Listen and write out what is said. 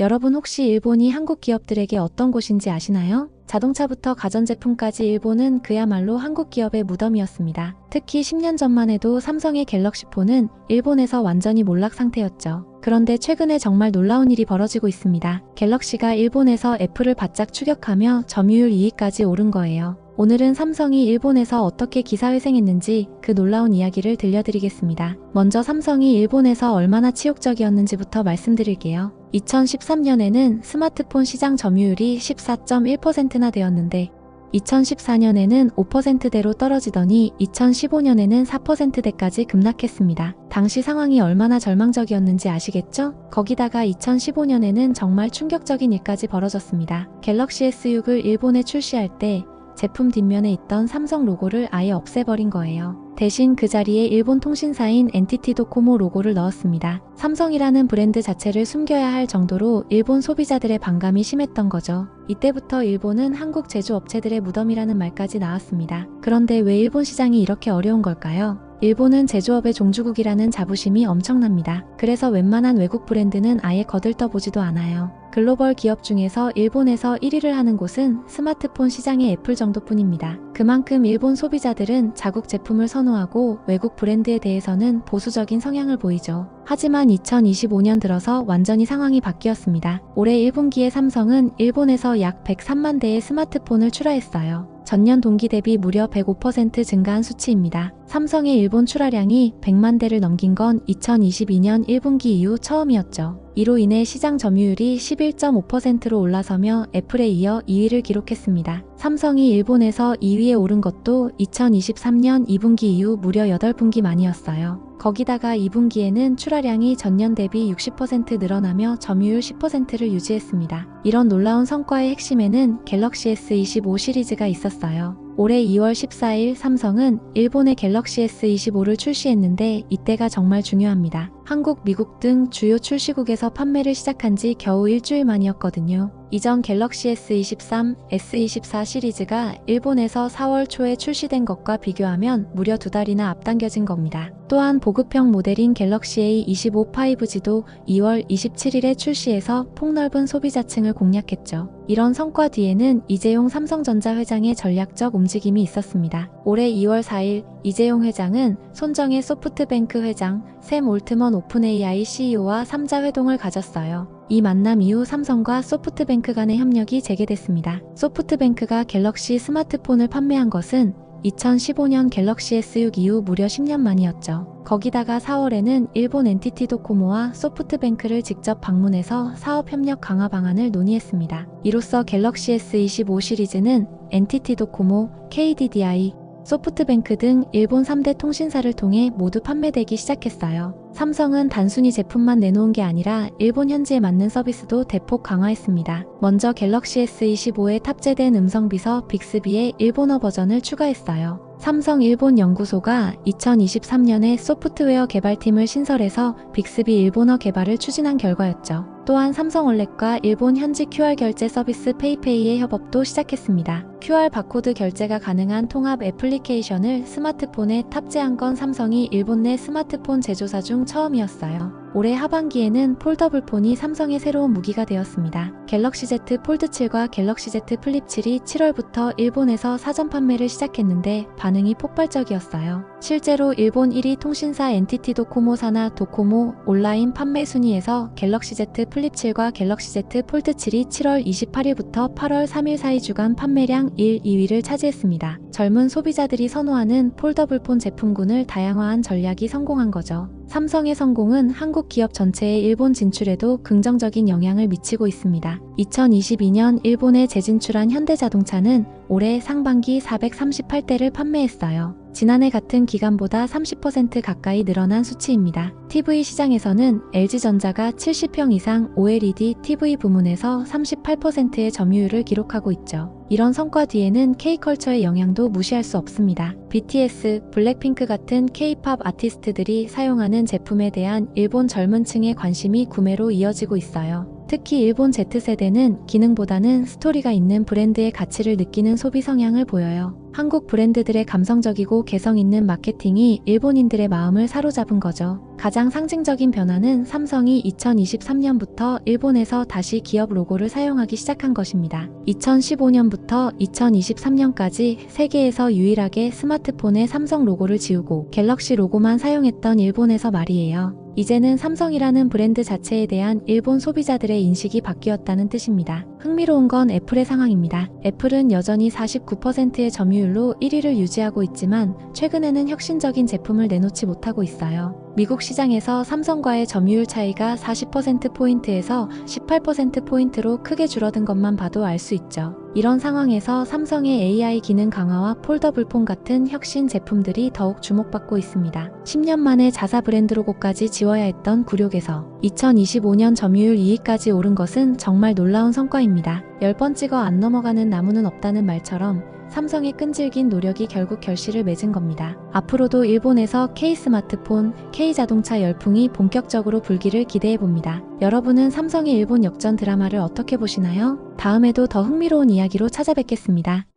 여러분 혹시 일본이 한국 기업들에게 어떤 곳인지 아시나요? 자동차부터 가전제품까지 일본은 그야말로 한국 기업의 무덤이었습니다. 특히 10년 전만 해도 삼성의 갤럭시 폰은 일본에서 완전히 몰락 상태였죠. 그런데 최근에 정말 놀라운 일이 벌어지고 있습니다. 갤럭시가 일본에서 애플을 바짝 추격하며 점유율 2위까지 오른 거예요. 오늘은 삼성이 일본에서 어떻게 기사회생했는지 그 놀라운 이야기를 들려드리겠습니다. 먼저 삼성이 일본에서 얼마나 치욕적이었는지부터 말씀드릴게요. 2013년에는 스마트폰 시장 점유율이 14.1%나 되었는데 2014년에는 5%대로 떨어지더니 2015년에는 4%대까지 급락했습니다. 당시 상황이 얼마나 절망적이었는지 아시겠죠? 거기다가 2015년에는 정말 충격적인 일까지 벌어졌습니다. 갤럭시 S6을 일본에 출시할 때 제품 뒷면에 있던 삼성 로고를 아예 없애버린 거예요. 대신 그 자리에 일본 통신사인 NTT 도코모 로고를 넣었습니다. 삼성이라는 브랜드 자체를 숨겨야 할 정도로 일본 소비자들의 반감이 심했던 거죠. 이때부터 일본은 한국 제조업체들의 무덤이라는 말까지 나왔습니다. 그런데 왜 일본 시장이 이렇게 어려운 걸까요? 일본은 제조업의 종주국이라는 자부심이 엄청납니다. 그래서 웬만한 외국 브랜드는 아예 거들떠보지도 않아요. 글로벌 기업 중에서 일본에서 1위를 하는 곳은 스마트폰 시장의 애플 정도뿐입니다. 그만큼 일본 소비자들은 자국 제품을 선호하고 외국 브랜드에 대해서는 보수적인 성향을 보이죠. 하지만 2025년 들어서 완전히 상황이 바뀌었습니다. 올해 1분기에 삼성은 일본에서 약 103만 대의 스마트폰을 출하했어요. 전년 동기 대비 무려 105% 증가한 수치입니다. 삼성의 일본 출하량이 100만 대를 넘긴 건 2022년 1분기 이후 처음이었죠. 이로 인해 시장 점유율이 11.5%로 올라서며 애플에 이어 2위를 기록했습니다. 삼성이 일본에서 2위에 오른 것도 2023년 2분기 이후 무려 8분기 만이었어요. 거기다가 2분기에는 출하량이 전년 대비 60% 늘어나며 점유율 10%를 유지했습니다. 이런 놀라운 성과의 핵심에는 갤럭시 S25 시리즈가 있었어요. 올해 2월 14일 삼성은 일본의 갤럭시 S25를 출시했는데 이때가 정말 중요합니다. 한국, 미국 등 주요 출시국에서 판매를 시작한 지 겨우 일주일 만이었거든요. 이전 갤럭시 S23, S24 시리즈가 일본에서 4월 초에 출시된 것과 비교하면 무려 두 달이나 앞당겨진 겁니다. 또한 보급형 모델인 갤럭시 A25 5G도 2월 27일에 출시해서 폭넓은 소비자층을 공략했죠. 이런 성과 뒤에는 이재용 삼성전자 회장의 전략적 움직임이 있었습니다. 올해 2월 4일 이재용 회장은 손정혜 소프트뱅크 회장, 샘 올트먼 오픈 AI CEO와 3자 회동을 가졌어요. 이 만남 이후 삼성과 소프트뱅크 간의 협력이 재개됐습니다. 소프트뱅크가 갤럭시 스마트폰을 판매한 것은 2015년 갤럭시 S6 이후 무려 10년 만이었죠. 거기다가 4월에는 일본 NTT 도코모와 소프트뱅크를 직접 방문해서 사업 협력 강화 방안을 논의했습니다. 이로써 갤럭시 S25 시리즈는 NTT 도코모, KDDI, 소프트뱅크 등 일본 3대 통신사를 통해 모두 판매되기 시작했어요. 삼성은 단순히 제품만 내놓은 게 아니라 일본 현지에 맞는 서비스도 대폭 강화했습니다. 먼저 갤럭시 S25에 탑재된 음성 비서 빅스비의 일본어 버전을 추가했어요. 삼성 일본 연구소가 2023년에 소프트웨어 개발팀을 신설해서 빅스비 일본어 개발을 추진한 결과였죠. 또한 삼성월렛과 일본 현지 QR 결제 서비스 페이페이의 협업도 시작했습니다. QR 바코드 결제가 가능한 통합 애플리케이션을 스마트폰에 탑재한 건 삼성이 일본 내 스마트폰 제조사 중 처음이었어요. 올해 하반기에는 폴더블 폰이 삼성의 새로운 무기가 되었습니다. 갤럭시 Z 폴드 7과 갤럭시 Z 플립 7이 7월부터 일본에서 사전 판매를 시작했는데 반응이 폭발적이었어요. 실제로 일본 1위 통신사 NTT 도코모 사나 도코모 온라인 판매 순위에서 갤럭시 Z 플립 7과 갤럭시 Z 폴드 7이 7월 28일부터 8월 3일 사이 주간 판매량 1, 2위를 차지했습니다. 젊은 소비자들이 선호하는 폴더블 폰 제품군을 다양화한 전략이 성공한 거죠. 삼성의 성공은 한국 기업 전체의 일본 진출에도 긍정적인 영향을 미치고 있습니다. 2022년 일본에 재진출한 현대자동차는 올해 상반기 438대를 판매했어요. 지난해 같은 기간보다 30% 가까이 늘어난 수치입니다. TV 시장에서는 LG전자가 70평 이상 OLED TV 부문에서 38%의 점유율을 기록하고 있죠. 이런 성과 뒤에는 K컬처의 영향도 무시할 수 없습니다. BTS, 블랙핑크 같은 K-팝 아티스트들이 사용하는 제품에 대한 일본 젊은 층의 관심이 구매로 이어지고 있어요. 특히 일본 Z세대는 기능보다는 스토리가 있는 브랜드의 가치를 느끼는 소비 성향을 보여요. 한국 브랜드들의 감성적이고 개성 있는 마케팅이 일본인들의 마음을 사로잡은 거죠. 가장 상징적인 변화는 삼성이 2023년부터 일본에서 다시 기업 로고를 사용하기 시작한 것입니다. 2015년부터 2023년까지 세계에서 유일하게 스마트폰에 삼성 로고를 지우고 갤럭시 로고만 사용했던 일본에서 말이에요. 이제는 삼성이라는 브랜드 자체에 대한 일본 소비자들의 인식이 바뀌었다는 뜻입니다. 흥미로운 건 애플의 상황입니다. 애플은 여전히 49%의 점유율로 1위를 유지하고 있지만 최근에는 혁신적인 제품을 내놓지 못하고 있어요. 미국 시장에서 삼성과의 점유율 차이가 40%포인트에서 18%포인트로 크게 줄어든 것만 봐도 알 수 있죠. 이런 상황에서 삼성의 AI 기능 강화와 폴더블 폰 같은 혁신 제품들이 더욱 주목받고 있습니다. 10년 만에 자사 브랜드 로고까지 지워야 했던 굴욕에서 2025년 점유율 2위까지 오른 것은 정말 놀라운 성과 입니다. 10번 찍어 안 넘어가는 나무는 없다는 말처럼 삼성의 끈질긴 노력이 결국 결실을 맺은 겁니다. 앞으로도 일본에서 K 스마트폰, K 자동차 열풍이 본격적으로 불기를 기대해 봅니다. 여러분은 삼성의 일본 역전 드라마를 어떻게 보시나요? 다음에도 더 흥미로운 이야기로 찾아뵙겠습니다.